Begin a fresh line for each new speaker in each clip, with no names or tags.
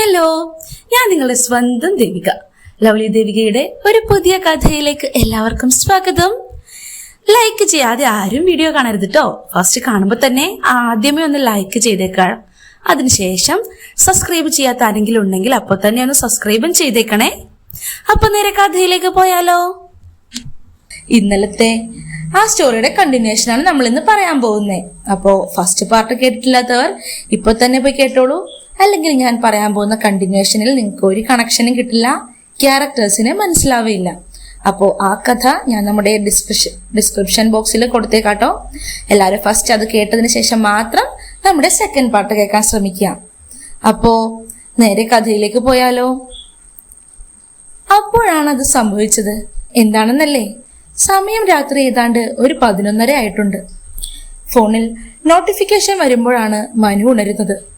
Hello ഞാൻ നിങ്ങളുടെ സ്വന്തം ദേവിക. ലവ്ലി ദേവികയുടെ ഒരു പുതിയ കഥയിലേക്ക് എല്ലാവർക്കും സ്വാഗതം. ലൈക്ക് ചെയ്യാതെ ആരും വീഡിയോ കാണരുത് കേട്ടോ ഫസ്റ്റ് കാണുമ്പോൾ തന്നെ ആദ്യമേ ഒന്ന് ലൈക്ക് ചെയ്തേക്കാം. അതിനുശേഷം സബ്സ്ക്രൈബ് ചെയ്യാത്ത ആരെങ്കിലും ഉണ്ടെങ്കിൽ അപ്പോൾ തന്നെ ഒന്ന് സബ്സ്ക്രൈബും ചെയ്തേക്കണേ. അപ്പൊ നേരെ കഥയിലേക്ക് പോയാലോ? ഇന്നലത്തെ ആ സ്റ്റോറിയുടെ കണ്ടിന്യൂഷൻ ആണ് നമ്മൾ ഇന്ന് പറയാൻ പോകുന്നത് അപ്പോ ഫസ്റ്റ് പാർട്ട് കേട്ടിട്ടില്ലാത്തവർ ഇപ്പൊ തന്നെ പോയി കേട്ടോളൂ. അല്ലെങ്കിൽ ഞാൻ പറയാൻ പോകുന്ന കണ്ടിന്യൂഷനിൽ നിങ്ങൾക്ക് ഒരു കണക്ഷനും കിട്ടില്ല. ക്യാരക്ടേഴ്സിനെ മനസ്സിലാവില്ല അപ്പോൾ ആ കഥ ഞാൻ നമ്മുടെ ഡിസ്ക്രിപ്ഷൻ ഡിസ്ക്രിപ്ഷൻ ബോക്സിൽ കൊടുത്തേക്കാട്ടോ. എല്ലാവരും ഫസ്റ്റ് അത് കേട്ടതിന് ശേഷം മാത്രം നമ്മുടെ സെക്കൻഡ് പാർട്ട് കേൾക്കാൻ ശ്രമിക്കുക. അപ്പോ നേരെ കഥയിലേക്ക് പോയാലോ? അപ്പോഴാണ് അത് സംഭവിച്ചത്. എന്താണെന്നല്ലേ? സമയം രാത്രി ഏതാണ്ട് ഒരു പതിനൊന്നര ആയിട്ടുണ്ട്. ഫോണിൽ നോട്ടിഫിക്കേഷൻ വരുമ്പോഴാണ് മനു ഉണരുന്നത്.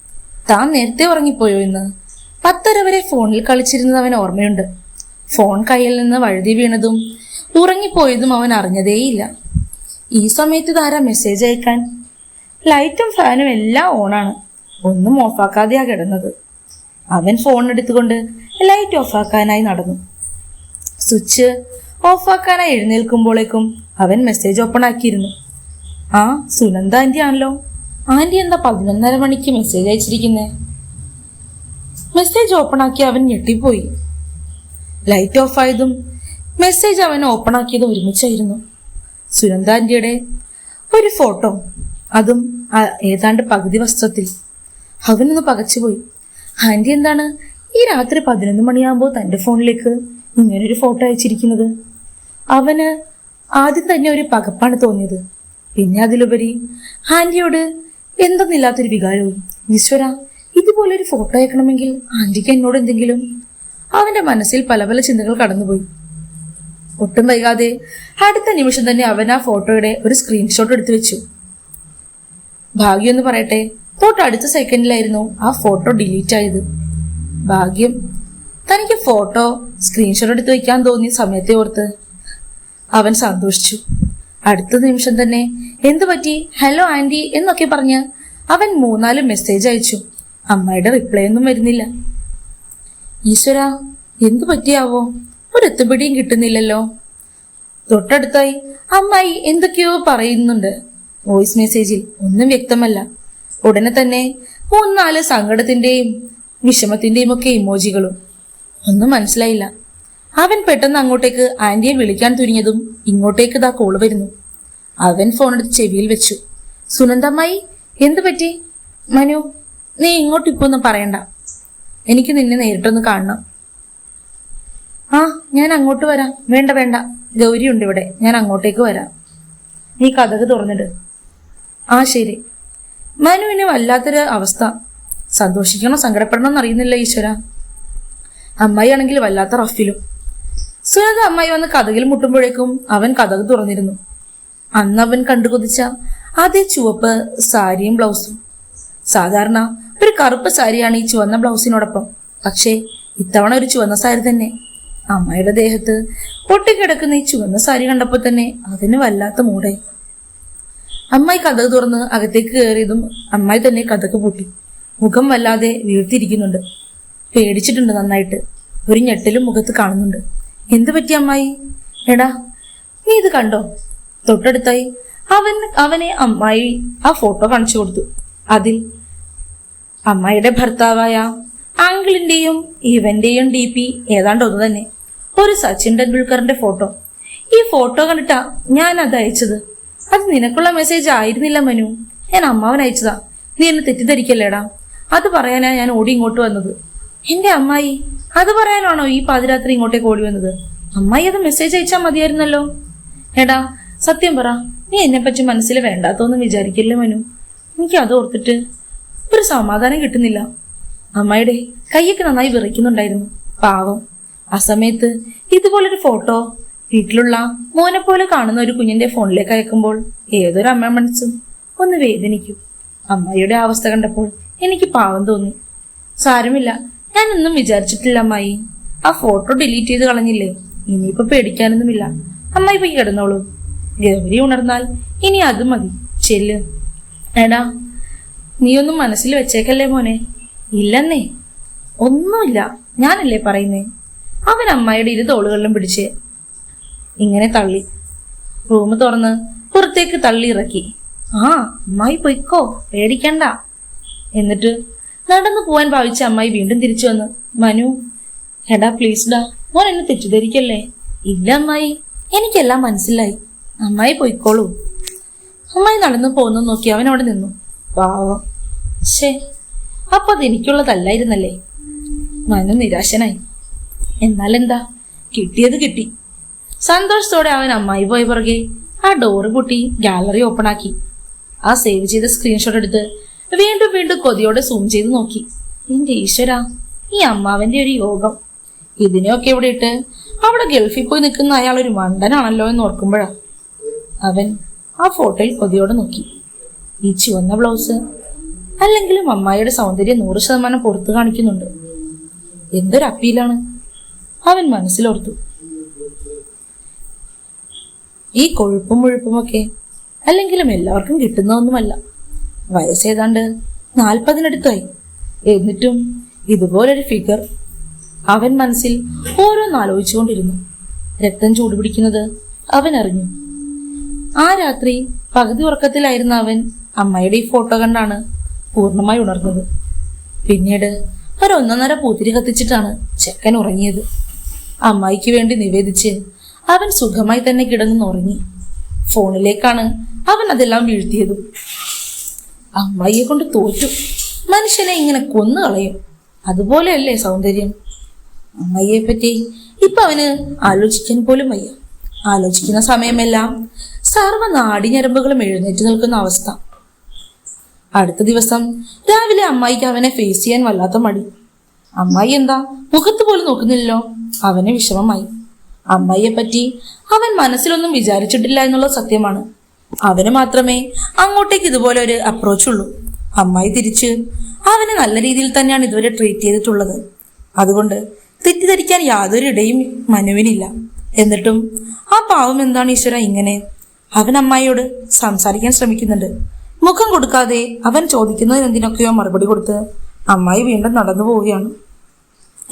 താൻ നേരത്തെ ഉറങ്ങിപ്പോയോ ഇന്ന്? പത്തര വരെ ഫോണിൽ കളിച്ചിരുന്നത് അവൻ ഓർമ്മയുണ്ട്. ഫോൺ കയ്യിൽ നിന്ന് വഴുതി വീണതും ഉറങ്ങിപ്പോയതും അവൻ അറിഞ്ഞതേയില്ല. ഈ സമയത്ത് ധാരാ മെസ്സേജ് അയക്കാൻ. ലൈറ്റും ഫാനും എല്ലാം ഓണാണ്. ഒന്നും ഓഫാക്കാതെയാ കിടന്നത്. അവൻ ഫോൺ എടുത്തുകൊണ്ട് ലൈറ്റ് ഓഫാക്കാനായി നടന്നു. സ്വിച്ച് ഓഫാക്കാനായി എഴുന്നേൽക്കുമ്പോഴേക്കും അവൻ മെസ്സേജ് ഓപ്പൺ ആക്കിയിരുന്നു. ആ സുനന്ദ ആണല്ലോ ആന്റി എന്താ പതിനൊന്നര മണിക്ക് മെസ്സേജ് അയച്ചിരിക്കുന്നേ? മെസ്സേജ് ഓപ്പൺ ആക്കി അവൻ ഞെട്ടിപ്പോയി. ലൈറ്റ് ഓഫ് ആയതും മെസ്സേജ് അവൻ ഓപ്പൺ ആക്കിയതും ഒരുമിച്ചായിരുന്നു. സുനന്ദ ആന്റിയുടെ ഒരു ഫോട്ടോ അതും ഏതാണ്ട് പകുതി വസ്ത്രത്തിൽ. അവനൊന്ന് പകച്ചുപോയി. ആന്റി എന്താണ് ഈ രാത്രി പതിനൊന്ന് മണിയാകുമ്പോൾ തന്റെ ഫോണിലേക്ക് ഇങ്ങനൊരു ഫോട്ടോ അയച്ചിരിക്കുന്നത്? അവന് ആദ്യം തന്നെ ഒരു പകപ്പാണ് തോന്നിയത്. പിന്നെ അതിലുപരി ആന്റിയോട് എന്തെന്നില്ലാത്തൊരു വികാരവും. ഈശ്വര ഇതുപോലൊരു ഫോട്ടോ അയക്കണമെങ്കിൽ ആന്റിക്ക് എന്നോട് എന്തെങ്കിലും? അവന്റെ മനസ്സിൽ പല പല ചിന്തകൾ കടന്നുപോയി. ഒട്ടും വൈകാതെ അടുത്ത നിമിഷം തന്നെ അവൻ ആ ഫോട്ടോയുടെ ഒരു സ്ക്രീൻഷോട്ട് എടുത്തു വെച്ചു. ഭാഗ്യം എന്ന് പറയട്ടെ തൊട്ടടുത്ത സെക്കൻഡിലായിരുന്നു ആ ഫോട്ടോ ഡിലീറ്റ് ആയത്. ഭാഗ്യം തനിക്ക് ഫോട്ടോ സ്ക്രീൻഷോട്ട് എടുത്ത് വെക്കാൻ തോന്നിയ സമയത്തെ ഓർത്ത് അവൻ സന്തോഷിച്ചു. അടുത്ത നിമിഷം തന്നെ എന്തു പറ്റി? ഹലോ ആന്റി എന്നൊക്കെ പറഞ്ഞ് അവൻ മൂന്നാൽ മെസ്സേജ് അയച്ചു. അമ്മയുടെ റിപ്ലൈ ഒന്നും വരുന്നില്ല. ഈശ്വര എന്തു പറ്റിയാവോ? ഒരു എത്തുപിടിയും കിട്ടുന്നില്ലല്ലോ. തൊട്ടടുത്തായി അമ്മായി എന്തൊക്കെയോ പറയുന്നുണ്ട്. വോയിസ് മെസ്സേജിൽ ഒന്നും വ്യക്തമല്ല. ഉടനെ തന്നെ മൂന്നാൽ സങ്കടത്തിന്റെയും വിഷമത്തിന്റെയും ഒക്കെ ഇമോജികളും ഒന്നും മനസ്സിലായില്ല. അവൻ പെട്ടെന്ന് അങ്ങോട്ടേക്ക് ആന്റിയെ വിളിക്കാൻ തുനിഞ്ഞതും ഇങ്ങോട്ടേക്ക് ഇതാ കോൾ വരുന്നു. അവൻ ഫോൺ എടുത്ത് ചെവിയിൽ വെച്ചു. സുനന്ദമ്മായി എന്തു പറ്റി? മനു നീ ഇങ്ങോട്ട് ഇപ്പൊ ഒന്നും പറയണ്ട. എനിക്ക് നിന്നെ നേരിട്ടൊന്ന് കാണണം. ആ ഞാൻ അങ്ങോട്ട് വരാം. വേണ്ട വേണ്ട. ഗൗരി ഉണ്ട് ഇവിടെ. ഞാൻ അങ്ങോട്ടേക്ക് വരാം. നീ കഥക് തുറന്നിട്. ആ ശരി. മനുവിന് വല്ലാത്തൊരു അവസ്ഥ. സന്തോഷിക്കണോ സങ്കടപ്പെടണോ എന്നറിയുന്നില്ല ഈശ്വര. അമ്മായി വല്ലാത്ത റഫിലും. സുനന്ദ അമ്മായി വന്ന് കഥകിൽ മുട്ടുമ്പോഴേക്കും അവൻ കഥക് തുറന്നിരുന്നു. അന്ന് അവൻ കണ്ടുകൊതിച്ച അതേ ചുവപ്പ് സാരിയും ബ്ലൗസും. സാധാരണ ഒരു കറുപ്പ് സാരിയാണ് ഈ ചുവന്ന ബ്ലൗസിനോടൊപ്പം. പക്ഷേ ഇത്തവണ ഒരു ചുവന്ന സാരി തന്നെ. അമ്മയുടെ ദേഹത്ത് പൊട്ടിക്കിടക്കുന്ന ഈ ചുവന്ന സാരി കണ്ടപ്പോൾ തന്നെ അതിന് വല്ലാത്ത മൂടായി അമ്മായി കഥക് തുറന്ന് അകത്തേക്ക് കയറിയതും അമ്മായി തന്നെ കഥക്ക് പൊട്ടി. മുഖം വല്ലാതെ വീഴ്ത്തിയിരിക്കുന്നുണ്ട് പേടിച്ചിട്ടുണ്ട് നന്നായിട്ട്. ഒരു ഞെട്ടലും മുഖത്ത് കാണുന്നുണ്ട്. എന്തു പറ്റി അമ്മായി? എടാ നീ ഇത് കണ്ടോ? തൊട്ടടുത്തായി അവൻ അവനെ അമ്മായി ആ ഫോട്ടോ കാണിച്ചു കൊടുത്തു. അതിൽ അമ്മായിയുടെ ഭർത്താവായ ആങ്കിളിന്റെയും ഇവന്റെയും ഡി പി ഏതാണ്ട് ഒന്ന് തന്നെ. ഒരു സച്ചിൻ ടെണ്ടുൽക്കറിന്റെ ഫോട്ടോ. ഈ ഫോട്ടോ കണ്ടിട്ടാ ഞാൻ അത് അയച്ചത്. അത് നിനക്കുള്ള മെസ്സേജ് ആയിരുന്നില്ല മനു. ഞാൻ അമ്മാവൻ അയച്ചതാ. നീ എന്നെ തെറ്റിദ്ധരിക്കല്ലേടാ. അത് പറയാനാ ഞാൻ ഓടി ഇങ്ങോട്ട് വന്നത്. എന്റെ അമ്മായി അത് പറയാനാണോ ഈ പാതിരാത്രി ഇങ്ങോട്ടേക്ക് ഓടി വന്നത്? അമ്മായി അത് മെസ്സേജ് അയച്ചാൽ മതിയായിരുന്നല്ലോ. എടാ സത്യം പറ നീ എന്നെപ്പറ്റി മനസ്സിൽ വേണ്ടാത്തൊന്നും വിചാരിക്കില്ലേ മനു? എനിക്ക് അത് ഓർത്തിട്ട് ഒരു സമാധാനം കിട്ടുന്നില്ല. അമ്മയുടെ കൈയൊക്കെ നന്നായി വിറയ്ക്കുന്നുണ്ടായിരുന്നു. പാവം ആ സമയത്ത് ഇതുപോലൊരു ഫോട്ടോ വീട്ടിലുള്ള മോനെ പോലെ കാണുന്ന ഒരു കുഞ്ഞിന്റെ ഫോണിലേക്ക് അയക്കുമ്പോൾ ഏതൊരു അമ്മ മനസ്സും ഒന്ന് വേദനിക്കും. അമ്മായിയുടെ അവസ്ഥ കണ്ടപ്പോൾ എനിക്ക് പാവം തോന്നി. സാരമില്ല ഞാനൊന്നും വിചാരിച്ചിട്ടില്ല അമ്മായി. ആ ഫോട്ടോ ഡിലീറ്റ് ചെയ്ത് കളഞ്ഞില്ലേ? ഇനിയിപ്പോ പേടിക്കാനൊന്നുമില്ല. അമ്മായി പോയി കിടന്നോളൂ. ഗൗരി ഉണർന്നാൽ ഇനി അത് മതി. ചെല്ല്. എടാ നീയൊന്നും മനസ്സിൽ വെച്ചേക്കല്ലേ മോനെ? ഇല്ലെന്നേ. ഒന്നുമില്ല. ഞാനല്ലേ പറയുന്നേ? അവൻ അമ്മായിയുടെ ഇരു തോളുകളിലും പിടിച്ച് ഇങ്ങനെ തള്ളി. റൂം തുറന്ന് പുറത്തേക്ക് തള്ളി ഇറക്കി. ആ അമ്മായി പൊയ്ക്കോ. പേടിക്കണ്ട. എന്നിട്ട് നടന്നു പോവാൻ ഭാവിച്ച അമ്മായി വീണ്ടും തിരിച്ചു വന്ന് മനു എടാ പ്ലീസ് ഡാ മോൻ എന്നെ തെറ്റിദ്ധരിക്കല്ലേ? ഇല്ല അമ്മായി. എനിക്കെല്ലാം മനസ്സിലായി. അമ്മായി പോയിക്കോളൂ. അമ്മായി നടന്നു പോകുന്നു നോക്കി അവനോട് അവിടെ നിന്നു. പാവം. ശേ അപ്പൊ അത് എനിക്കുള്ളതല്ലായിരുന്നല്ലേ? മനു നിരാശനായി. എന്നാലെന്താ? കിട്ടിയത് കിട്ടി. സന്തോഷത്തോടെ അവൻ അമ്മായി പോയ പുറകെ. ആ ഡോറ് പൊട്ടി ഗാലറി ഓപ്പൺ ആക്കി. ആ സേവ് ചെയ്ത സ്ക്രീൻഷോട്ട് എടുത്ത് വീണ്ടും വീണ്ടും കൊതിയോടെ സൂം ചെയ്ത് നോക്കി. എന്റെ ഈശ്വര ഈ അമ്മാവന്റെ ഒരു യോഗം. ഇതിനെയൊക്കെ ഇവിടെ ഇട്ട് അവിടെ ഗൾഫിൽ പോയി നിൽക്കുന്ന അയാൾ ഒരു മണ്ടനാണല്ലോ എന്ന് ഓർക്കുമ്പോഴാ. അവൻ ആ ഫോട്ടോയിൽ കൊതിയോടെ നോക്കി. ഈ ചുവന്ന ബ്ലൗസ്? അല്ലെങ്കിലും അമ്മായിയുടെ സൗന്ദര്യം നൂറ് ശതമാനം പുറത്തു കാണിക്കുന്നുണ്ട്. എന്തൊരു അപ്പീലാണ്? അവൻ മനസ്സിലോർത്തു. ഈ കൊഴുപ്പും മുഴുപ്പുമൊക്കെ അല്ലെങ്കിലും എല്ലാവർക്കും കിട്ടുന്ന ഒന്നുമല്ല. വയസ്സേതാണ്ട് നാൽപ്പതിനടുത്തായി. എന്നിട്ടും ഇതുപോലൊരു ഫിഗർ അവൻ മനസ്സിൽ ഓരോന്നാലോചിച്ചുകൊണ്ടിരുന്നു രക്തം ചൂടുപിടിക്കുന്നത് അവൻ അറിഞ്ഞു ആ രാത്രി പകുതി ഉറക്കത്തിലായിരുന്ന അവൻ അമ്മയുടെ ഈ ഫോട്ടോ കണ്ടാണ് പൂർണമായി ഉണർന്നത്. പിന്നീട് ഒരൊന്നൊന്നര പൂത്തിരി കത്തിച്ചിട്ടാണ് ചെക്കൻ ഉറങ്ങിയത്. അമ്മായിക്ക് വേണ്ടി നിവേദിച്ച് അവൻ സുഖമായി തന്നെ കിടന്നു ഉറങ്ങി ഫോണിലേക്കാണ് അവൻ അതെല്ലാം വീഴ്ത്തിയതും അമ്മായിയെ കൊണ്ട് തോറ്റു. മനുഷ്യനെ ഇങ്ങനെ കൊന്നു കളയും. അതുപോലെയല്ലേ സൗന്ദര്യം? അമ്മയെ പറ്റി ഇപ്പൊ അവന് ആലോചിക്കാൻ പോലും വയ്യ. ആലോചിക്കുന്ന സമയമെല്ലാം സർവ നാടിഞ്ഞരമ്പുകളും എഴുന്നേറ്റ് നിൽക്കുന്ന അവസ്ഥ. അടുത്ത ദിവസം രാവിലെ അമ്മായിക്ക് അവനെ ഫേസ് ചെയ്യാൻ വല്ലാത്ത മടി. അമ്മായി എന്താ മുഖത്ത് പോലും നോക്കുന്നില്ലല്ലോ. അവന് വിഷമമായി. അമ്മായിയെ പറ്റി അവൻ മനസ്സിലൊന്നും വിചാരിച്ചിട്ടില്ല എന്നുള്ള സത്യമാണ്. അവന് മാത്രമേ അങ്ങോട്ടേക്ക് ഇതുപോലെ ഒരു അപ്രോച്ച് ഉള്ളൂ. അമ്മായി തിരിച്ച് അവനെ നല്ല രീതിയിൽ തന്നെയാണ് ഇതുവരെ ട്രീറ്റ് ചെയ്തിട്ടുള്ളത്. അതുകൊണ്ട് തെറ്റിദ്ധരിക്കാൻ യാതൊരു ഇടയും മനുവിനില്ല. എന്നിട്ടും ആ പാവം എന്താണ് ഈശ്വര ഇങ്ങനെ അവൻ അമ്മായിയോട് സംസാരിക്കാൻ ശ്രമിക്കുന്നുണ്ട്. മുഖം കൊടുക്കാതെ അവൻ ചോദിക്കുന്നതിന് എന്തിനൊക്കെയോ മറുപടി കൊടുത്ത് അമ്മായി വീണ്ടും നടന്നു പോവുകയാണ്.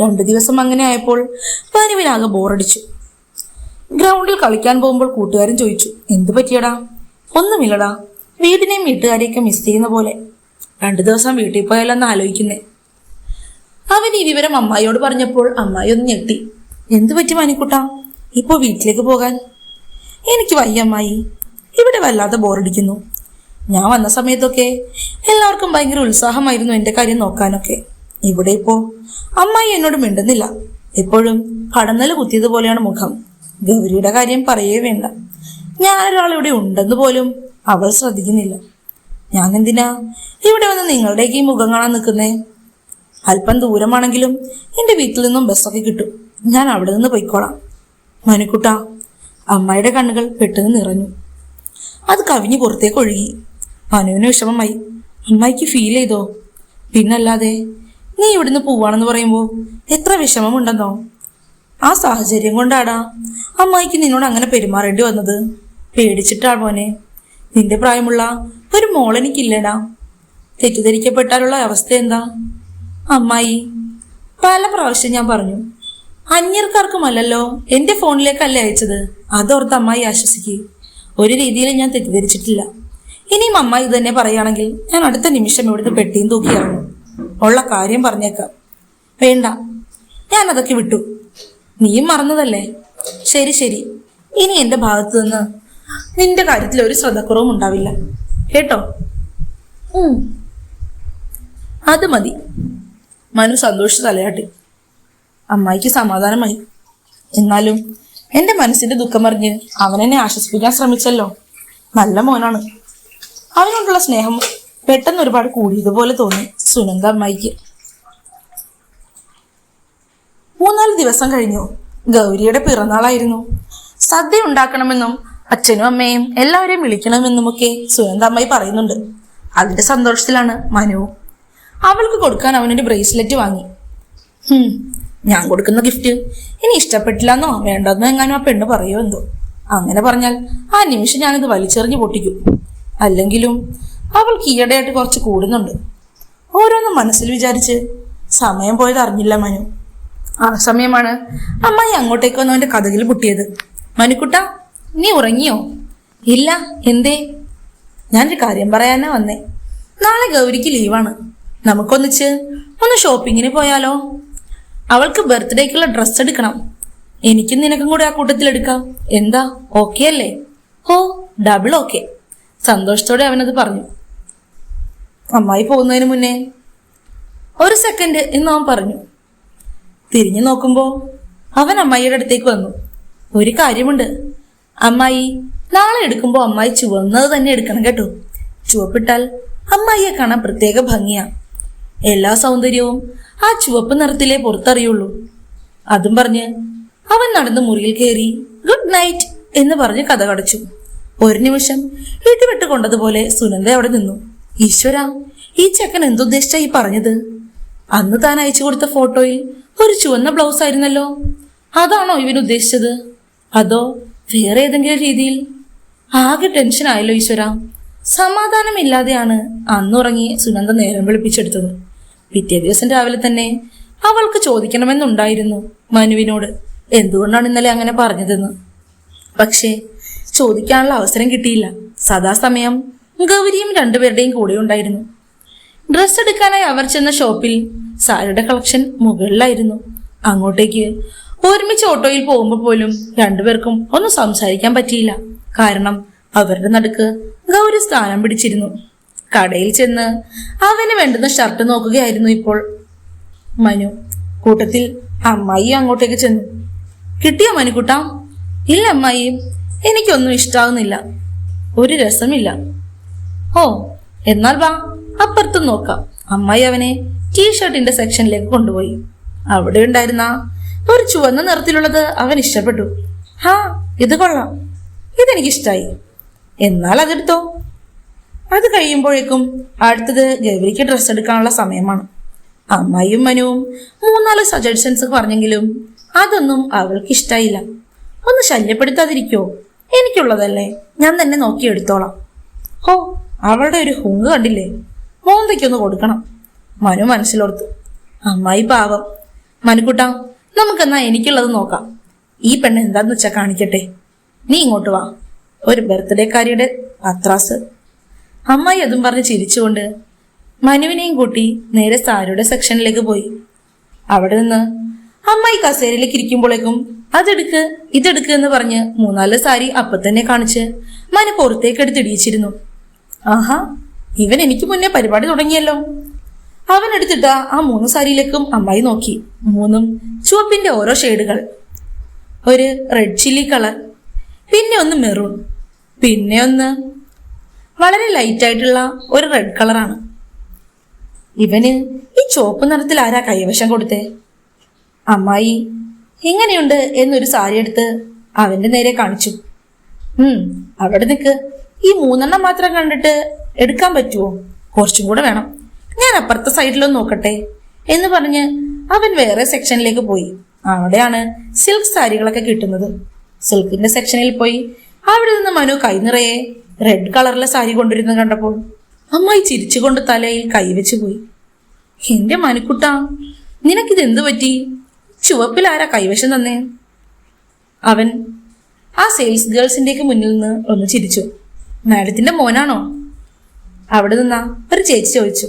രണ്ടു ദിവസം അങ്ങനെ ആയപ്പോൾ പനുവിനാകെ ബോറടിച്ചു. ഗ്രൗണ്ടിൽ കളിക്കാൻ പോകുമ്പോൾ കൂട്ടുകാരൻ ചോദിച്ചു എന്തു പറ്റിയടാ? ഒന്നുമില്ലടാ. വീടിനെയും വീട്ടുകാരെയൊക്കെ മിസ് ചെയ്യുന്ന പോലെ. രണ്ടു ദിവസം വീട്ടിൽ പോയാലെന്ന് ആലോചിക്കുന്നേ. അവൻ ഈ വിവരം അമ്മായിയോട് പറഞ്ഞപ്പോൾ അമ്മായി ഒന്ന് ഞെട്ടി. എന്തു പറ്റി മണിക്കുട്ടാ ഇപ്പോ വീട്ടിലേക്ക് പോകാൻ? എനിക്ക് വയ്യമ്മായി ഇവിടെ വല്ലാതെ ബോറടിക്കുന്നു. ഞാൻ വന്ന സമയത്തൊക്കെ എല്ലാവർക്കും ഭയങ്കര ഉത്സാഹമായിരുന്നു എന്റെ കാര്യം നോക്കാനൊക്കെ. ഇവിടെ ഇപ്പോ അമ്മായി എന്നോട് മിണ്ടുന്നില്ല. എപ്പോഴും കടന്നൽ കുത്തിയതുപോലെയാണ് മുഖം. ഗൗരിയുടെ കാര്യം പറയേ വേണ്ട. ഞാനൊരാൾ ഇവിടെ ഉണ്ടെന്ന് പോലും അവൾ ശ്രദ്ധിക്കുന്നില്ല. ഞാൻ എന്തിനാ ഇവിടെ വന്ന് നിങ്ങളുടെയൊക്കെ ഈ മുഖം കാണാൻ നിൽക്കുന്നേ? അല്പം ദൂരമാണെങ്കിലും എന്റെ വീട്ടിൽ നിന്നും ബസ്സൊക്കെ കിട്ടും. ഞാൻ അവിടെ നിന്ന് പൊയ്ക്കോളാം. മനുക്കുട്ട അമ്മായിയുടെ കണ്ണുകൾ പെട്ടെന്ന് നിറഞ്ഞു. അത് കവിഞ്ഞ് പുറത്തേക്ക് ഒഴുകി. മനുവിന് വിഷമമായി അമ്മായിക്ക് ഫീൽ ചെയ്തോ? പിന്നല്ലാതെ നീ ഇവിടുന്ന് പോവാണെന്ന് പറയുമ്പോൾ എത്ര വിഷമമുണ്ടെന്നോ? ആ സാഹചര്യം കൊണ്ടാടാ അമ്മായിക്ക് നിന്നോട് അങ്ങനെ പെരുമാറേണ്ടി വന്നത്. പേടിച്ചിട്ടാ മോനെ. നിന്റെ പ്രായമുള്ള ഒരു മോളെനിക്കില്ലടാ തെറ്റിദ്ധരിക്കപ്പെട്ടാലുള്ള അവസ്ഥ എന്താ? അമ്മായി പല പ്രാവശ്യം ഞാൻ പറഞ്ഞു അന്യർക്കാർക്കുമല്ലല്ലോ. എന്റെ ഫോണിലേക്കല്ലേ അയച്ചത്? അതോർത്ത് അമ്മായി ആശ്വസിക്കുക ഒരു രീതിയിലും ഞാൻ തെറ്റിദ്ധരിച്ചിട്ടില്ല. ഇനിയും അമ്മായി ഇത് തന്നെ പറയുകയാണെങ്കിൽ ഞാൻ അടുത്ത നിമിഷം ഇവിടുത്തെ പെട്ടിയും തൂക്കിയാണ് ഉള്ള കാര്യം പറഞ്ഞേക്കാം. വേണ്ട. ഞാൻ അതൊക്കെ വിട്ടു. നീയും മറന്നതല്ലേ? ശരി ശരി. ഇനി എന്റെ ഭാഗത്ത് നിന്ന് നിന്റെ കാര്യത്തിൽ ഒരു ശ്രദ്ധക്കുറവും ഉണ്ടാവില്ല. കേട്ടോ. അത് മതി. മനു സന്തോഷിച്ച് തലയാട്ടി. അമ്മായിക്ക് സമാധാനമായി. എന്നാലും എന്റെ മനസ്സിന്റെ ദുഃഖമറിഞ്ഞ് അവനെന്നെ ആശ്വസിപ്പിക്കാൻ ശ്രമിച്ചല്ലോ. നല്ല മോനാണ്. അവനോടുള്ള സ്നേഹം പെട്ടെന്ന് ഒരുപാട് കൂടിയതുപോലെ തോന്നി സുനന്ദ അമ്മായിക്ക്. മൂന്നാൽ ദിവസം കഴിഞ്ഞു. ഗൗരിയുടെ പിറന്നാളായിരുന്നു. സദ്യ ഉണ്ടാക്കണമെന്നും അച്ഛനും അമ്മയും എല്ലാവരെയും വിളിക്കണമെന്നുമൊക്കെ സുനന്ദ അമ്മായി പറയുന്നുണ്ട്. അതിന്റെ സന്തോഷത്തിലാണ് മനുവും അവൾക്ക് കൊടുക്കാൻ അവനൊരു ബ്രേസ്ലെറ്റ് വാങ്ങി. ഞാൻ കൊടുക്കുന്ന ഗിഫ്റ്റ് ഇനി ഇഷ്ടപ്പെട്ടില്ലെന്നോ വേണ്ടെന്നോ എങ്ങാനും ആ പെണ്ണ് പറയോ എന്തോ. അങ്ങനെ പറഞ്ഞാൽ ആ നിമിഷം ഞാനിത് വലിച്ചെറിഞ്ഞ് പൊട്ടിക്കും. അല്ലെങ്കിലും അവൾക്ക് ഈയിടെയായിട്ട് കുറച്ച് കൂടുന്നുണ്ട്. ഓരോന്നും മനസ്സിൽ വിചാരിച്ച് സമയം പോയത് അറിഞ്ഞില്ല മനു. ആ സമയമാണ് അമ്മായി അങ്ങോട്ടേക്ക് വന്നവന്റെ കഥകിൽ പൊട്ടിയത്. മനുക്കുട്ട നീ ഉറങ്ങിയോ? ഇല്ല എന്തേ? ഞാനൊരു കാര്യം പറയാനാ വന്നേ. നാളെ ഗൗരിക്ക് ലീവാണ്. നമുക്കൊന്നിച്ച് ഒന്ന് ഷോപ്പിങ്ങിന് പോയാലോ? അവൾക്ക് ബർത്ത്ഡേക്കുള്ള ഡ്രസ്സ് എടുക്കണം. എനിക്കും നിനക്കും കൂടെ ആ കൂട്ടത്തിൽ എടുക്കാം. എന്താ? ഓക്കെ അല്ലേ? ഓ ഡബിൾ ഓക്കെ സന്തോഷത്തോടെ അവനത് പറഞ്ഞു. അമ്മായി പോകുന്നതിന് മുന്നേ ഒരു സെക്കൻഡ് എന്ന് അവൻ പറഞ്ഞു. തിരിഞ്ഞു നോക്കുമ്പോൾ അവൻ അമ്മായിയുടെ അടുത്തേക്ക് വന്നു. ഒരു കാര്യമുണ്ട്. അമ്മായി നാളെ എടുക്കുമ്പോൾ അമ്മായി ചുവന്നത് തന്നെ എടുക്കണം കേട്ടോ. ചുവപ്പിട്ടാൽ അമ്മായിയെ കാണാൻ പ്രത്യേക ഭംഗിയാ. എല്ലാ സൗന്ദര്യവും ആ ചുവപ്പ് നിറത്തിലേ പുറത്തറിയുള്ളൂ. അതും പറഞ്ഞ് അവൻ നടന്ന് മുറിയിൽ കയറി ഗുഡ് നൈറ്റ് എന്ന് പറഞ്ഞ് കഥ കടച്ചു. ഒരു നിമിഷം ഇടിവിട്ട് കൊണ്ടതുപോലെ സുനന്ദ അവിടെ നിന്നു. ഈശ്വര ഈ ചെക്കൻ എന്തുദ്ദേശിച്ച ഈ പറഞ്ഞത്? അന്ന് താൻ അയച്ചു കൊടുത്ത ഫോട്ടോയിൽ ഒരു ചുവന്ന ബ്ലൗസ് ആയിരുന്നല്ലോ. അതാണോ ഇവൻ ഉദ്ദേശിച്ചത്? അതോ വേറെ ഏതെങ്കിലും രീതിയിൽ? ആകെ ടെൻഷൻ ആയല്ലോ ഈശ്വര. സമാധാനമില്ലാതെയാണ് അന്നുറങ്ങി സുനന്ദ നേരം വെളുപ്പിച്ചെടുത്തത്. പിറ്റേ ദിവസം രാവിലെ തന്നെ. അവൾക്ക് ചോദിക്കണമെന്നുണ്ടായിരുന്നു മനുവിനോട്. എന്തുകൊണ്ടാണ് ഇന്നലെ അങ്ങനെ പറഞ്ഞതെന്ന്? പക്ഷേ ചോദിക്കാനുള്ള അവസരം കിട്ടിയില്ല. സദാസമയം ഗൗരിയും രണ്ടുപേരുടെയും കൂടെ ഉണ്ടായിരുന്നു. ഡ്രസ് എടുക്കാനായി അവർ ചെന്ന ഷോപ്പിൽ സാരിയുടെ കളക്ഷൻ മുകളിലായിരുന്നു. അങ്ങോട്ടേക്ക് ഒരുമിച്ച് ഓട്ടോയിൽ പോകുമ്പോൾ പോലും രണ്ടുപേർക്കും ഒന്നും സംസാരിക്കാൻ പറ്റിയില്ല. കാരണം അവരുടെ നടുക്ക് ഗൗരി സ്ഥാനം പിടിച്ചിരുന്നു. കടയിൽ ചെന്ന് അവന് വേണ്ടുന്ന ഷർട്ട് നോക്കുകയായിരുന്നു ഇപ്പോൾ. മനു കൂട്ടത്തിൽ അമ്മായി അങ്ങോട്ടേക്ക് ചെന്നു. കിട്ടിയോ മനുക്കുട്ട? ഇല്ല അമ്മായി എനിക്കൊന്നും ഇഷ്ടാവുന്നില്ല. ഒരു രസമില്ല. ഓ എന്നാൽ വാ അപ്പുറത്തും നോക്കാം. അമ്മായി അവനെ ടീഷർട്ടിന്റെ സെക്ഷനിലേക്ക് കൊണ്ടുപോയി. അവിടെ ഉണ്ടായിരുന്ന ഒരു ചുവന്ന നിറത്തിലുള്ളത് അവൻ ഇഷ്ടപ്പെട്ടു. ഹാ ഇത് കൊള്ളാം. ഇതെനിക്കിഷ്ടായി. എന്നാൽ അതെടുത്തോ. അത് കഴിയുമ്പോഴേക്കും അടുത്തത് ഗൗരിക്ക് ഡ്രസ്സ് എടുക്കാനുള്ള സമയമാണ്. അമ്മയും മനുവും മൂന്നാൽ സജഷൻസ് പറഞ്ഞെങ്കിലും അതൊന്നും അവൾക്ക് ഇഷ്ടായില്ല. ഒന്ന് ശല്യപ്പെടുത്താതിരിക്കോ? എനിക്കുള്ളതല്ലേ. ഞാൻ തന്നെ നോക്കി എടുത്തോളാം. ഹോ അവളുടെ ഒരു ഹുങ്ക് കണ്ടില്ലേ? മോന്തയ്ക്കൊന്ന് കൊടുക്കണം. മനു മനസ്സിലോർത്തു. അമ്മായി പാവം. മനുക്കുട്ട നമുക്കെന്നാ എനിക്കുള്ളത് നോക്കാം. ഈ പെണ്ണ് എന്താന്ന് വെച്ചാ കാണിക്കട്ടെ? നീ ഇങ്ങോട്ട് വാ. ഒരു ബർത്ത്ഡേക്കാരിയുടെ പത്രാസ് അമ്മായി അതും പറഞ്ഞ് ചിരിച്ചുകൊണ്ട് മനുവിനെയും കൂട്ടി നേരെ സാരിയുടെ സെക്ഷനിലേക്ക് പോയി. അവിടെ നിന്ന് അമ്മായി കസേരയിലേക്ക് ഇരിക്കുമ്പോഴേക്കും അതെടുക്ക് ഇതെടുക്ക് എന്ന് പറഞ്ഞ് മൂന്നാൽ സാരി അപ്പൊ തന്നെ കാണിച്ച് മനു പുറത്തേക്ക് എടുത്ത് ഇടിയിച്ചിരുന്നു. ആഹാ ഇവൻ എനിക്ക് മുന്നേ പരിപാടി തുടങ്ങിയല്ലോ. അവൻ എടുത്തിട്ട ആ മൂന്ന് സാരിയിലേക്കും അമ്മായി നോക്കി. മൂന്നും ചുവപ്പിന്റെ ഓരോ ഷെയ്ഡുകൾ. ഒരു റെഡ് ചില്ലി കളർ പിന്നെ ഒന്ന് മെറൂൺ പിന്നെ ഒന്ന് വളരെ ലൈറ്റ് ആയിട്ടുള്ള ഒരു റെഡ് കളറാണ് ഇവന് ഈ ചുവപ്പ് നിറത്തിൽ ആരാ കൈവശം കൊടുത്തേ? അമ്മായി എങ്ങനെയുണ്ട് എന്നൊരു സാരി എടുത്ത് അവന്റെ നേരെ കാണിച്ചു. ഉം അവിടെ നിൽക്ക് ഈ മൂന്നെണ്ണം മാത്രം കണ്ടിട്ട് എടുക്കാൻ പറ്റുമോ കുറച്ചും കൂടെ വേണം. ഞാൻ അപ്പുറത്തെ സൈഡിലൊന്ന് നോക്കട്ടെ എന്ന് പറഞ്ഞ് അവൻ വേറെ സെക്ഷനിലേക്ക് പോയി. അവിടെയാണ് സിൽക്ക് സാരികളൊക്കെ കിട്ടുന്നത്. സിൽക്കിന്റെ സെക്ഷനിൽ പോയി. അവിടെ നിന്ന് മനു കൈ നിറയെ റെഡ് കളറിലെ സാരി കൊണ്ടിരുന്നത് കണ്ടപ്പോൾ അമ്മായി ചിരിച്ചുകൊണ്ട് തലയിൽ കൈവച്ചു പോയി. എന്റെ മനുക്കുട്ട നിനക്കിത് എന്തു പറ്റി? ചുവപ്പിൽ ആരാ കൈവശം തന്നെ? അവൻ ആ സെയിൽസ് ഗേൾസിന്റെയൊക്കെ മുന്നിൽ നിന്ന് ഒന്ന് ചിരിച്ചു. മാഡത്തിന്റെ മോനാണോ? അവിടെ നിന്നാ ഒരു ചേച്ചി ചോദിച്ചു.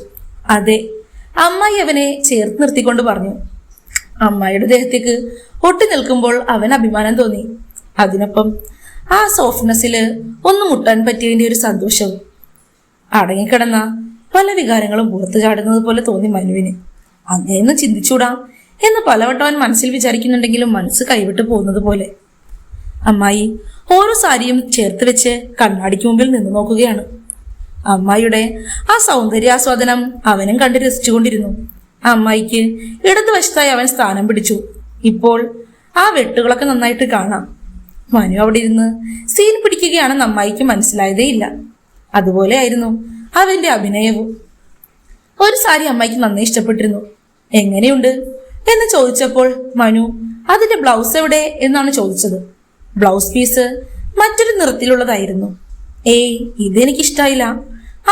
അതെ. അമ്മായി അവനെ ചേർത്ത് നിർത്തിക്കൊണ്ട് പറഞ്ഞു. അമ്മായിയുടെ ദേഹത്തേക്ക് ഒട്ടി നിൽക്കുമ്പോൾ അവൻ അഭിമാനം തോന്നി. അതിനൊപ്പം ആ സോഫ്റ്റ്നെസ്സിൽ ഒന്ന് മുട്ടാൻ പറ്റിയതിന്റെ ഒരു സന്തോഷവും അടങ്ങിക്കിടന്ന പല വികാരങ്ങളും പുറത്തു ചാടുന്നത് പോലെ തോന്നി മനുവിന്. അങ്ങനെയൊന്നും ചിന്തിച്ചൂടാ എന്ന് പലവട്ടം അവൻ മനസ്സിൽ വിചാരിക്കുന്നുണ്ടെങ്കിലും മനസ്സ് കൈവിട്ടു പോകുന്നത് പോലെ. അമ്മായി ഓരോ സാരിയും ചേർത്ത് വെച്ച് കണ്ണാടിക്ക് മുമ്പിൽ നിന്ന് നോക്കുകയാണ്. അമ്മായിയുടെ ആ സൗന്ദര്യാസ്വാദനം അവനും കണ്ട് രസിച്ചുകൊണ്ടിരുന്നു. അമ്മായിക്ക് ഇടതുവശത്തായി അവൻ സ്ഥാനം പിടിച്ചു. ഇപ്പോൾ ആ വെട്ടുകളൊക്കെ നന്നായിട്ട് കാണാം. മനു അവിടെ ഇരുന്ന് സീൻ പിടിക്കുകയാണ് അമ്മായിക്ക് മനസ്സിലായതേ ഇല്ല. അതുപോലെയായിരുന്നു അവന്റെ അഭിനയവും. ഒരു സാരി അമ്മായിക്ക് നന്നേ ഇഷ്ടപ്പെട്ടിരുന്നു. എങ്ങനെയുണ്ട്? എന്ന് ചോദിച്ചപ്പോൾ മനു അതിന്റെ ബ്ലൗസ് എവിടെ? എന്നാണ് ചോദിച്ചത്. ബ്ലൗസ് പീസ് മറ്റൊരു നിറത്തിലുള്ളതായിരുന്നു. ഏയ് ഇതെനിക്കിഷ്ടായില്ല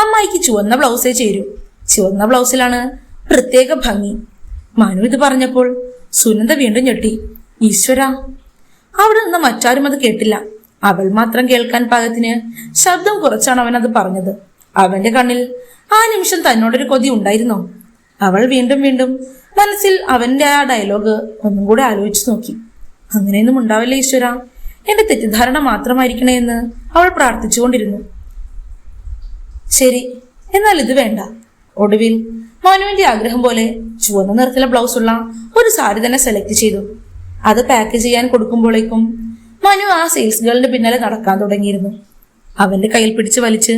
അമ്മായിക്ക് ചുവന്ന ബ്ലൗസേ ചേരൂ. ചുവന്ന ബ്ലൗസിലാണ് പ്രത്യേക ഭംഗി. മനു ഇത് പറഞ്ഞപ്പോൾ സുനന്ദ വീണ്ടും ഞെട്ടി. ഈശ്വര അവിടെ നിന്ന് മറ്റാരും അത് കേട്ടില്ല. അവൾ മാത്രം കേൾക്കാൻ പാകത്തിന് ശബ്ദം കുറച്ചാണ് അവൻ അത് പറഞ്ഞത്. അവന്റെ കണ്ണിൽ ആ നിമിഷം തന്നോടൊരു കൊതി ഉണ്ടായിരുന്നു. അവൾ വീണ്ടും വീണ്ടും മനസ്സിൽ അവന്റെ ആ ഡയലോഗ് ഒന്നും കൂടെ ആലോചിച്ചു നോക്കി. അങ്ങനെയൊന്നും ഉണ്ടാവില്ല ഈശ്വര. എന്റെ തെറ്റിദ്ധാരണ മാത്രമായിരിക്കണേ എന്ന് അവൾ പ്രാർത്ഥിച്ചുകൊണ്ടിരുന്നു. ശരി എന്നാൽ ഇത് വേണ്ട. ഒടുവിൽ മോനുവിന്റെ ആഗ്രഹം പോലെ ചുവന്ന നിറത്തിലെ ബ്ലൗസ് ഉള്ള ഒരു സാരി തന്നെ സെലക്ട് ചെയ്തു. അത് പാക്ക് ചെയ്യാൻ കൊടുക്കുമ്പോഴേക്കും മനു ആ സെയിൽസ് ഗേളിന്റെ പിന്നാലെ നടക്കാൻ തുടങ്ങിയിരുന്നു. അവന്റെ കയ്യിൽ പിടിച്ച് വലിച്ച്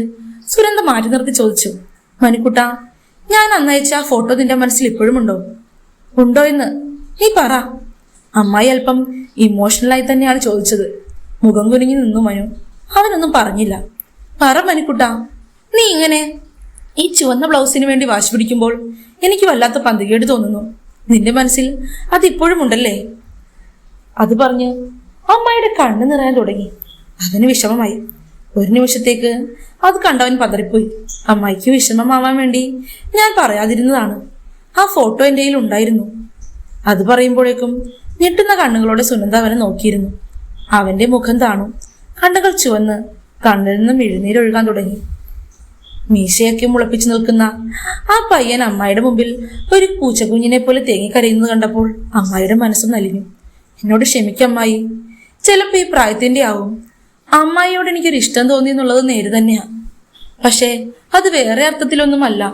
സുരന്ത മാറ്റി നിർത്തി ചോദിച്ചു മനുക്കുട്ട ഞാൻ അന്നയച്ച ആ ഫോട്ടോ നിന്റെ മനസ്സിൽ ഇപ്പോഴും ഉണ്ടോ? ഉണ്ടോ എന്ന് നീ പറ. അമ്മായി അല്പം ഇമോഷണലായി തന്നെയാണ് ചോദിച്ചത്. മുഖം കുനിഞ്ഞു നിന്നു മനു. അവനൊന്നും പറഞ്ഞില്ല. പറ മനുക്കുട്ട നീ ഇങ്ങനെ ഈ ചുവന്ന ബ്ലൗസിന് വേണ്ടി വാശി പിടിക്കുമ്പോൾ എനിക്ക് വല്ലാത്ത പന്തികേട് തോന്നുന്നു. നിന്റെ മനസ്സിൽ അതിപ്പോഴും ഉണ്ടല്ലേ? അത് പറഞ്ഞ് അമ്മായിയുടെ കണ്ണ് നിറയാൻ തുടങ്ങി. അതിന് വിഷമമായി. ഒരു നിമിഷത്തേക്ക് അത് കണ്ടവൻ പതറിപ്പോയി. അമ്മായിക്ക് വിഷമമാവാൻ വേണ്ടി ഞാൻ പറയാതിരുന്നതാണ്. ആ ഫോട്ടോ എന്റെ കയ്യിൽ ഉണ്ടായിരുന്നു. അത് പറയുമ്പോഴേക്കും ഞെട്ടുന്ന കണ്ണുകളോടെ സുനന്ദ അവനെ നോക്കിയിരുന്നു. അവന്റെ മുഖം താണു. കണ്ണുകൾ ചുവന്ന് കണ്ണിൽ നിന്നും എഴുന്നീരൊഴുകാൻ തുടങ്ങി. മീശയൊക്കെ മുളപ്പിച്ചു നിൽക്കുന്ന ആ പയ്യൻ അമ്മായിയുടെ മുമ്പിൽ ഒരു പൂച്ചക്കുഞ്ഞിനെ പോലെ തേങ്ങിക്കരയുന്നത് കണ്ടപ്പോൾ അമ്മായിയുടെ മനസ്സ് നലിഞ്ഞു. എന്നോട് ക്ഷമിക്കമ്മായി ചിലപ്പോൾ ഈ പ്രായത്തിന്റെ ആവും അമ്മായിയോട് എനിക്കൊരു ഇഷ്ടം തോന്നി എന്നുള്ളത് നേര് തന്നെയാ. പക്ഷേ അത് വേറെ അർത്ഥത്തിലൊന്നുമല്ല.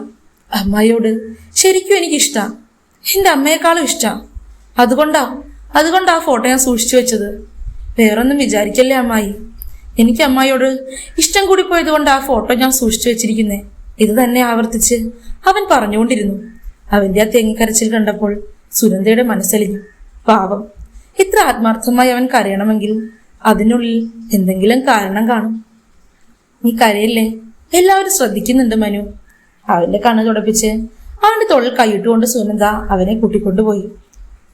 അമ്മായിയോട് ശരിക്കും എനിക്കിഷ്ടാ. എന്റെ അമ്മയെക്കാളും ഇഷ്ടാ. അതുകൊണ്ടാ അതുകൊണ്ടാ ഫോട്ടോ ഞാൻ സൂക്ഷിച്ചു വെച്ചത്. വേറൊന്നും വിചാരിക്കല്ലേ അമ്മായി. എനിക്ക് അമ്മായിയോട് ഇഷ്ടം കൂടി പോയത് കൊണ്ട് ആ ഫോട്ടോ ഞാൻ സൂക്ഷിച്ചു വെച്ചിരിക്കുന്നേ. ഇത് തന്നെ ആവർത്തിച്ച് അവൻ പറഞ്ഞുകൊണ്ടിരുന്നു. അവന്റെ ആ തെങ്ങിക്കരച്ചിൽ കണ്ടപ്പോൾ സുനന്ദയുടെ മനസ്സലിഞ്ഞു. പാവം. ഇത്ര ആത്മാർത്ഥമായി അവൻ കരയണമെങ്കിൽ അതിനുള്ളിൽ എന്തെങ്കിലും കാരണം കാണും. നീ കരയല്ലേ? എല്ലാവരും ശ്രദ്ധിക്കുന്നുണ്ട് മനു. അവന്റെ കണ്ണ് തുടപ്പിച്ച് അവന്റെ തൊഴിൽ കൈയിട്ടുകൊണ്ട് സുനന്ദ അവനെ കൂട്ടിക്കൊണ്ടുപോയി.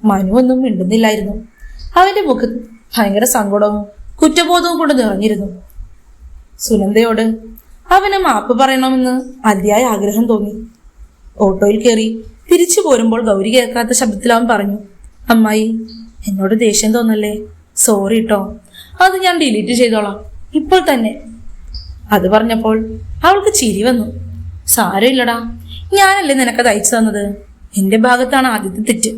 മനു ഒന്നും മിണ്ടുന്നില്ലായിരുന്നു. അവന്റെ മുഖം ഭയങ്കര സങ്കടവും കുറ്റബോധവും കൊണ്ട് നിറഞ്ഞിരുന്നു. സുനന്ദയോട് അവന് മാപ്പ് പറയണമെന്ന് അതിയായ ആഗ്രഹം തോന്നി. ഓട്ടോയിൽ കയറി തിരിച്ചു പോരുമ്പോൾ ഗൗരി കേൾക്കാത്ത ശബ്ദത്തിൽ അവൻ പറഞ്ഞു അമ്മായി എന്നോട് ദേഷ്യം തോന്നല്ലേ? സോറി കേട്ടോ അത് ഞാൻ ഡിലീറ്റ് ചെയ്തോളാം. ഇപ്പോൾ തന്നെ. അത് പറഞ്ഞപ്പോൾ അവൾക്ക് ചിരി വന്നു. സാരമില്ലടാ. ഞാനല്ലേ നിനക്കത് അയച്ചു തന്നത്? എന്റെ ഭാഗത്താണ് ആദ്യത്തെ തെറ്റ്.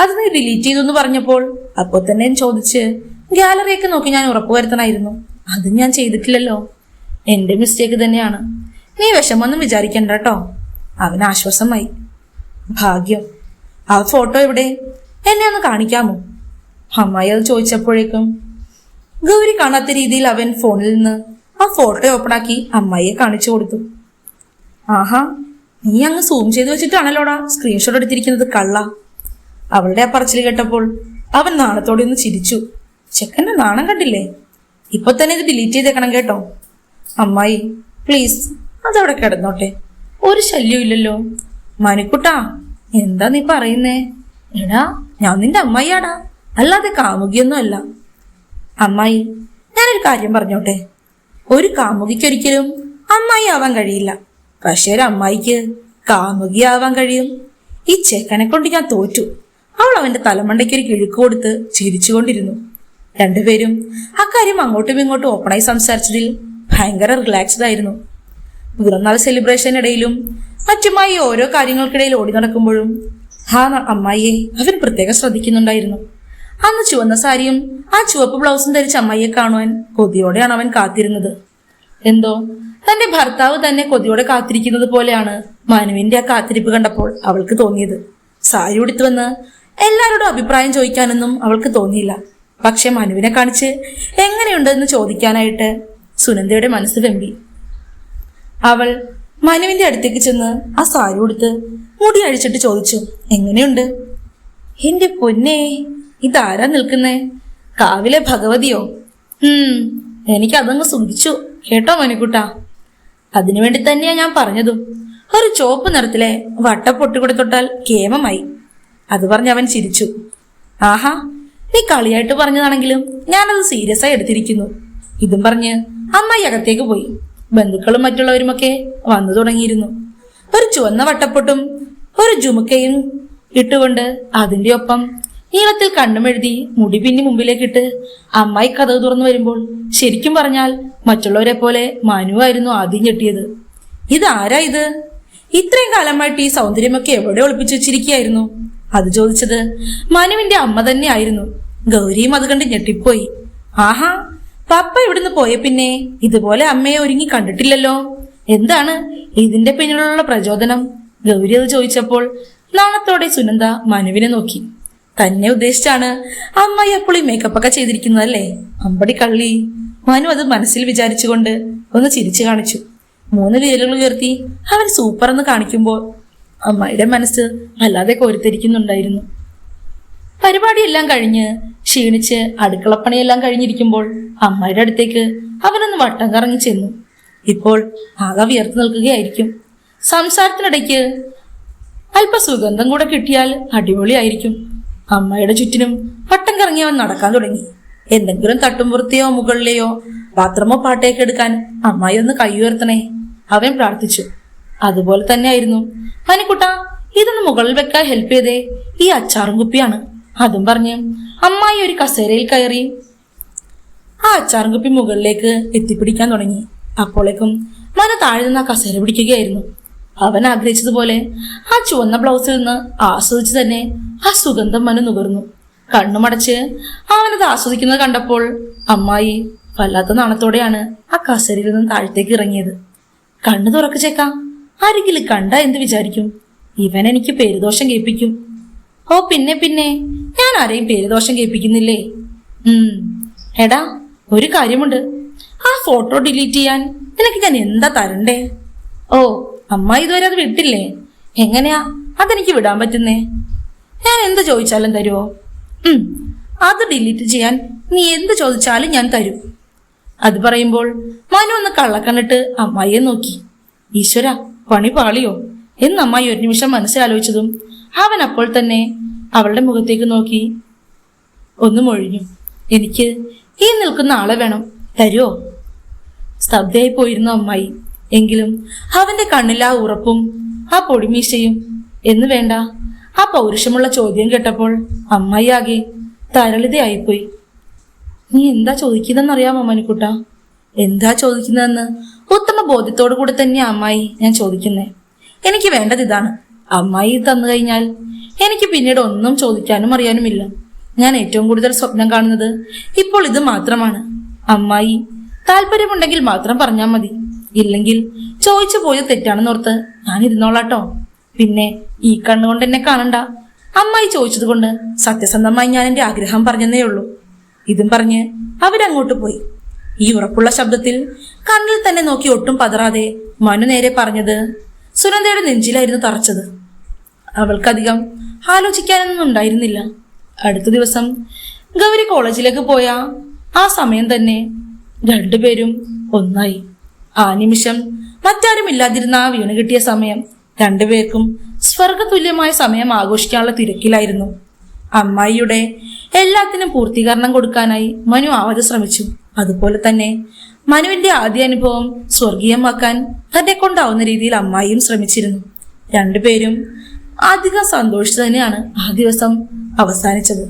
അത് നീ ഡിലീറ്റ് ചെയ്തു എന്ന് പറഞ്ഞപ്പോൾ അപ്പോൾ തന്നെ ചോദിച്ച് ഗാലറിയൊക്കെ നോക്കി ഞാൻ ഉറപ്പുവരുത്തണമായിരുന്നു അത് ഞാൻ ചെയ്തിട്ടില്ലല്ലോ. എന്റെ മിസ്റ്റേക്ക് തന്നെയാണ്. നീ വിഷമൊന്നും വിചാരിക്കണ്ട കേട്ടോ അവന് ആശ്വാസമായി. ഭാഗ്യം. ആ ഫോട്ടോ എവിടെ? എന്നെ ഒന്ന് കാണിക്കാമോ? അമ്മായി അത് ചോദിച്ചപ്പോഴേക്കും ഗൗരി കാണാത്ത രീതിയിൽ അവൻ ഫോണിൽ നിന്ന് ആ ഫോട്ടോ ഓപ്പണാക്കി അമ്മായിയെ കാണിച്ചു കൊടുത്തു. ആഹാ നീ അങ്ങ് സൂം ചെയ്ത് വെച്ചിട്ടാണല്ലോടാ സ്ക്രീൻഷോട്ട് എടുത്തിരിക്കുന്നത് കള്ള. അവളുടെ ആ പറച്ചിൽ കേട്ടപ്പോൾ അവൻ നാണത്തോടെ ഒന്ന് ചിരിച്ചു. ചെക്കന്റെ നാണം കണ്ടില്ലേ? ഇപ്പൊ തന്നെ ഇത് ഡിലീറ്റ് ചെയ്തേക്കണം കേട്ടോ. അമ്മായി പ്ലീസ് അതവിടെ കിടന്നോട്ടെ. ഒരു ശല്യവും ഇല്ലല്ലോ. മനുക്കുട്ടാ എന്താ നീ പറയുന്നേ? എടാ ഞാൻ നിന്റെ അമ്മായിയാടാ. അല്ലാതെ കാമുകിയൊന്നും അല്ല അമ്മായി ഞാനൊരു കാര്യം പറഞ്ഞോട്ടെ? ഒരു കാമുകിക്കൊരിക്കലും അമ്മായി ആവാൻ കഴിയില്ല. പക്ഷെ ഒരു അമ്മായിക്ക് കാമുകിയാവാൻ കഴിയും. ഈ ചെക്കനെ കൊണ്ട് ഞാൻ തോറ്റു. അവൾ അവന്റെ തലമണ്ടയ്ക്ക് ഒരു കിഴുക്ക് കൊടുത്ത് ചിരിച്ചുകൊണ്ടിരുന്നു. രണ്ടുപേരും അക്കാര്യം അങ്ങോട്ടും ഇങ്ങോട്ടും ഓപ്പണായി സംസാരിച്ചതിൽ ഭയങ്കര റിലാക്സ്ഡ് ആയിരുന്നു പിറന്നാൾ സെലിബ്രേഷനിടയിലും മറ്റുമായി ഓരോ കാര്യങ്ങൾക്കിടയിൽ ഓടി നടക്കുമ്പോഴും ആ അമ്മായിയെ അവൻ പ്രത്യേകം ശ്രദ്ധിക്കുന്നുണ്ടായിരുന്നു. അന്ന് ചുവന്ന സാരിയും ആ ചുവപ്പ് ബ്ലൗസും ധരിച്ച അമ്മയെ കാണുവാൻ കൊതിയോടെയാണ് അവൻ കാത്തിരുന്നത്. എന്തോ? തന്റെ ഭർത്താവ് തന്നെ കൊതിയോടെ കാത്തിരിക്കുന്നത് പോലെയാണ് മനുവിന്റെ ആ കാത്തിരിപ്പ് കണ്ടപ്പോൾ അവൾക്ക് തോന്നിയത്. സാരി ഉടുത്തു വന്ന് എല്ലാവരോടും അഭിപ്രായം ചോദിക്കാനൊന്നും അവൾക്ക് തോന്നിയില്ല. പക്ഷെ മനുവിനെ കാണിച്ച് എങ്ങനെയുണ്ടെന്ന് ചോദിക്കാനായിട്ട് സുനന്ദയുടെ മനസ്സ് വെമ്പി. അവൾ മനുവിന്റെ അടുത്തേക്ക് ചെന്ന് ആ സാരി ഉടുത്ത് മുടി അഴിച്ചിട്ട് ചോദിച്ചു എങ്ങനെയുണ്ട്? എന്റെ പൊന്നേ ഇതാരാ നിൽക്കുന്നേ? കാവിലെ ഭഗവതിയോ? ഉം എനിക്കതങ്ങ് സുഖിച്ചു കേട്ടോ മനുക്കുട്ട അതിനുവേണ്ടി തന്നെയാ ഞാൻ പറഞ്ഞതും. ഒരു ചോപ്പ് നിറത്തിലെ വട്ടപ്പൊട്ടുകൂടെ തൊട്ടാൽ കേമമായി. അത് പറഞ്ഞ് അവൻ ചിരിച്ചു. ആഹാ നീ കളിയായിട്ട് പറഞ്ഞതാണെങ്കിലും ഞാനത് സീരിയസ് ആയി എടുത്തിരിക്കുന്നു. ഇതും പറഞ്ഞ് അമ്മായി അകത്തേക്ക് പോയി. ബന്ധുക്കളും മറ്റുള്ളവരുമൊക്കെ വന്നു തുടങ്ങിയിരുന്നു. ഒരു ചുവന്ന വട്ടപ്പൊട്ടും ഒരു ജുമുക്കയും ഇട്ടുകൊണ്ട് അതിന്റെ ഒപ്പം നീളത്തിൽ കണ്ണുമെഴുതി മുടി പിന്നി മുമ്പിലേക്കിട്ട് അമ്മായി കഥ തുറന്നു വരുമ്പോൾ ശരിക്കും പറഞ്ഞാൽ മറ്റുള്ളവരെ പോലെ മനുവായിരുന്നു ആദ്യം ഞെട്ടിയത്. ഇതാരാ ഇത്? ഇത്രയും കാലമായിട്ട് ഈ സൗന്ദര്യമൊക്കെ എവിടെ ഒളിപ്പിച്ചു വെച്ചിരിക്കുകയായിരുന്നു? അത് ചോദിച്ചത് മനുവിന്റെ അമ്മ തന്നെ ആയിരുന്നു ഗൗരിയും അത് കണ്ട് ഞെട്ടിപ്പോയി. ആഹാ പപ്പ ഇവിടുന്ന് പോയ പിന്നെ ഇതുപോലെ അമ്മയെ ഒരുങ്ങി കണ്ടിട്ടില്ലല്ലോ. എന്താണ് ഇതിന്റെ പിന്നിലുള്ള പ്രചോദനം? ഗൗരി അത് ചോദിച്ചപ്പോൾ നാണത്തോടെ സുനന്ദ മനുവിനെ നോക്കി. തന്നെ ഉദ്ദേശിച്ചാണ് അമ്മായി അപ്പോൾ ഈ മേക്കപ്പ് ഒക്കെ ചെയ്തിരിക്കുന്നതല്ലേ? അമ്പടി കള്ളി. മനു അത് മനസ്സിൽ വിചാരിച്ചുകൊണ്ട് ഒന്ന് ചിരിച്ചു കാണിച്ചു. മൂന്ന് വിരലുകൾ ഉയർത്തി അവൻ സൂപ്പർ എന്ന് കാണിക്കുമ്പോൾ അമ്മായിയുടെ മനസ്സ് വല്ലാതെ കോരിത്തിരിക്കുന്നുണ്ടായിരുന്നു. പരിപാടിയെല്ലാം കഴിഞ്ഞ് ക്ഷീണിച്ച് അടുക്കളപ്പണിയെല്ലാം കഴിഞ്ഞിരിക്കുമ്പോൾ അമ്മായിയുടെ അടുത്തേക്ക് അവനൊന്ന് വട്ടം കറങ്ങി ചെന്നു. ഇപ്പോൾ ആകെ വിയർത്ത് നിൽക്കുകയായിരിക്കും. സംസാരത്തിനിടയ്ക്ക് അല്പ സുഗന്ധം കൂടെ കിട്ടിയാൽ അടിപൊളിയായിരിക്കും. അമ്മയുടെ ചുറ്റിനും പട്ടം കറങ്ങി അവൻ നടക്കാൻ തുടങ്ങി. എന്തെങ്കിലും തട്ടുംപുറത്തെയോ മുകളിലെയോ പാത്രമോ പാട്ടയൊക്കെ എടുക്കാൻ അമ്മായി ഒന്ന് കൈയുയർത്തണേ അവൻ പ്രാർത്ഥിച്ചു. അതുപോലെ തന്നെ ആയിരുന്നു മനിക്കുട്ട ഇതൊന്ന് മുകളിൽ വെക്കാൻ ഹെൽപ്പ് ചെയ്തേ. ഈ അച്ചാറും കുപ്പിയാണ്. അതും പറഞ്ഞ് അമ്മായി ഒരു കസേരയിൽ കയറി ആ അച്ചാറും കുപ്പി മുകളിലേക്ക് എത്തിപ്പിടിക്കാൻ തുടങ്ങി. അപ്പോഴേക്കും മന താഴെ നിന്ന് ആ കസേര പിടിക്കുകയായിരുന്നു. അവൻ ആഗ്രഹിച്ചതുപോലെ ആ ചുവന്ന ബ്ലൗസിൽ നിന്ന് ആസ്വദിച്ച് തന്നെ ആ സുഗന്ധം മനു നുകർന്നു. കണ്ണുമടച്ച് അവനത് ആസ്വദിക്കുന്നത് കണ്ടപ്പോൾ അമ്മായി വല്ലാത്ത നാണത്തോടെയാണ് ആ കസേരയിൽ നിന്ന് താഴത്തേക്ക് ഇറങ്ങിയത്. കണ്ണു തുറക്കച്ചേക്കാം ആരെങ്കിലും കണ്ട എന്ത് വിചാരിക്കും? ഇവൻ എനിക്ക് പേരുദോഷം കേൾപ്പിക്കും. ഓ പിന്നെ പിന്നെ ഞാൻ ആരെയും പേരുദോഷം കേൾപ്പിക്കുന്നില്ലേ? ഉം എടാ ഒരു കാര്യമുണ്ട്. ആ ഫോട്ടോ ഡിലീറ്റ് ചെയ്യാൻ നിനക്ക് ഞാൻ എന്താ തരണ്ടേ? ഓ അമ്മ ഇതുവരെ അത് വിട്ടില്ലേ? എങ്ങനെയാ? അതെനിക്ക് വിടാൻ പറ്റുന്നേ? ഞാൻ എന്ത് ചോദിച്ചാലും തരുമോ ഉം അത് ഡിലീറ്റ് ചെയ്യാൻ നീ എന്ത് ചോദിച്ചാലും ഞാൻ തരും. അത് പറയുമ്പോൾ മനു ഒന്ന് കള്ളക്കണ്ടിട്ട് അമ്മായിയെ നോക്കി. ഈശ്വര പണി പാളിയോ? എന്ന് അമ്മായി ഒരു നിമിഷം മനസ്സിലാലോചിച്ചതും അവൻ അപ്പോൾ തന്നെ അവളുടെ മുഖത്തേക്ക് നോക്കി. ഒന്ന് മൊഴിഞ്ഞു. എനിക്ക് ഈ നിൽക്കുന്ന ആളെ വേണം. തരുമോ സ്തബ്ധയായി പോയിരുന്നു അമ്മായി. എങ്കിലും അവന്റെ കണ്ണിൽ ആ ഉറപ്പും ആ പൊടിമീശയും എന്ന് വേണ്ട. ആ പൗരുഷമുള്ള ചോദ്യം കേട്ടപ്പോൾ അമ്മയാകെ തരളിതയായിപ്പോയി. നീ എന്താ ചോദിക്കുന്നതെന്നറിയാമോ മണിക്കുട്ട? എന്താ ചോദിക്കുന്നതെന്ന് ഉത്തമ ബോധ്യത്തോടു കൂടി തന്നെയാ അമ്മായി ഞാൻ ചോദിക്കുന്നേ. എനിക്ക് വേണ്ടത് ഇതാണ്. അമ്മായി തന്നു കഴിഞ്ഞാൽ എനിക്ക് പിന്നീട് ഒന്നും ചോദിക്കാനും അറിയാനുമില്ല. ഞാൻ ഏറ്റവും കൂടുതൽ സ്വപ്നം കാണുന്നത് ഇപ്പോൾ ഇത് മാത്രമാണ്. അമ്മായി താല്പര്യമുണ്ടെങ്കിൽ മാത്രം പറഞ്ഞാൽ മതി. ഇല്ലെങ്കിൽ ചോദിച്ചു പോയത് തെറ്റാണെന്നോർത്ത് ഞാൻ ഇരുന്നോളാട്ടോ. പിന്നെ ഈ കണ്ണുകൊണ്ട് എന്നെ കാണണ്ട. അമ്മായി ചോദിച്ചത് കൊണ്ട് സത്യസന്ധമായി ഞാൻ എന്റെ ആഗ്രഹം പറഞ്ഞതേ ഉള്ളൂ. ഇതും പറഞ്ഞ് അവരങ്ങോട്ട് പോയി. ഈ ഉറപ്പുള്ള ശബ്ദത്തിൽ കണ്ണിൽ തന്നെ നോക്കി ഒട്ടും പതറാതെ മനു നേരെ പറഞ്ഞത് സുനന്ദയുടെ നെഞ്ചിലായിരുന്നു തറച്ചത്. അവൾക്കധികം ആലോചിക്കാനൊന്നും ഉണ്ടായിരുന്നില്ല. അടുത്ത ദിവസം ഗൗരി കോളേജിലേക്ക് പോയ ആ സമയം തന്നെ രണ്ടുപേരും ഒന്നായി. ആ നിമിഷം മറ്റാരും ഇല്ലാതിരുന്ന ആ വീണ് കിട്ടിയ സമയം. രണ്ടുപേർക്കും സ്വർഗതുല്യമായ സമയം ആഘോഷിക്കാനുള്ള തിരക്കിലായിരുന്നു. അമ്മായിയുടെ എല്ലാത്തിനും പൂർത്തീകരണം കൊടുക്കാനായി മനു ആവത് ശ്രമിച്ചു. അതുപോലെ തന്നെ മനുവിന്റെ ആദ്യ അനുഭവം സ്വർഗീയമാക്കാൻ തന്നെ കൊണ്ടാവുന്ന രീതിയിൽ അമ്മായിയും ശ്രമിച്ചിരുന്നു. രണ്ടുപേരും അധികം സന്തോഷിച്ചു തന്നെയാണ് ആ ദിവസം അവസാനിച്ചത്.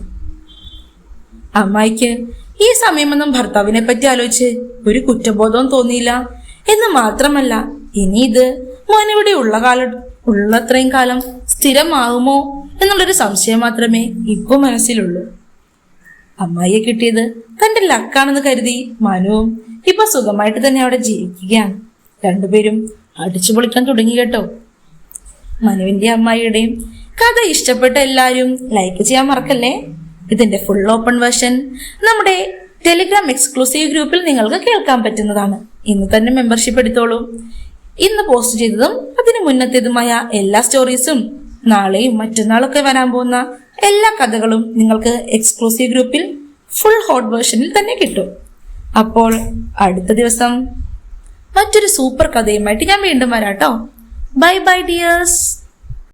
അമ്മായിക്ക് ഈ സമയമൊന്നും ഭർത്താവിനെ പറ്റി ആലോചിച്ച് ഒരു കുറ്റബോധവും തോന്നിയില്ല. എന്ന് മാത്രമല്ല ഇനി ഇത് ഇവിടെ ഉള്ള കാല ഉള്ളത്രയും കാലം സ്ഥിരമാകുമോ എന്നുള്ളൊരു സംശയം മാത്രമേ ഇപ്പൊ മനസ്സിലുള്ളൂ. അമ്മായിയെ കിട്ടിയത് തന്റെ ലക്കാണെന്ന് കരുതി മനുവും ഇപ്പൊ സുഖമായിട്ട് തന്നെ അവിടെ ജീവിക്കുകയാണ്. രണ്ടുപേരും അടിച്ചു പൊളിക്കാൻ തുടങ്ങി കേട്ടോ. മനുവിന്റെ അമ്മായിയുടെയും കഥ ഇഷ്ടപ്പെട്ട എല്ലാവരും ലൈക്ക് ചെയ്യാൻ മറക്കല്ലേ? ഇതിന്റെ ഫുൾ ഓപ്പൺ വേർഷൻ നമ്മുടെ ടെലിഗ്രാം എക്സ്ക്ലൂസീവ് ഗ്രൂപ്പിൽ നിങ്ങൾക്ക് കേൾക്കാൻ പറ്റുന്നതാണ്. ഇന്ന് തന്നെ മെമ്പർഷിപ്പ് എടുത്തോളൂ. ഇന്ന് പോസ്റ്റ് ചെയ്തതും അതിന് മുന്നത്തേതുമായ എല്ലാ സ്റ്റോറീസും നാളെയും മറ്റന്നാളൊക്കെ വരാൻ പോകുന്ന എല്ലാ കഥകളും നിങ്ങൾക്ക് എക്സ്ക്ലൂസീവ് ഗ്രൂപ്പിൽ ഫുൾ ഹോട്ട് വേർഷനിൽ തന്നെ കിട്ടും. അപ്പോൾ അടുത്ത ദിവസം മറ്റൊരു സൂപ്പർ കഥയുമായിട്ട് ഞാൻ വീണ്ടും വരാട്ടോ. Bye bye dears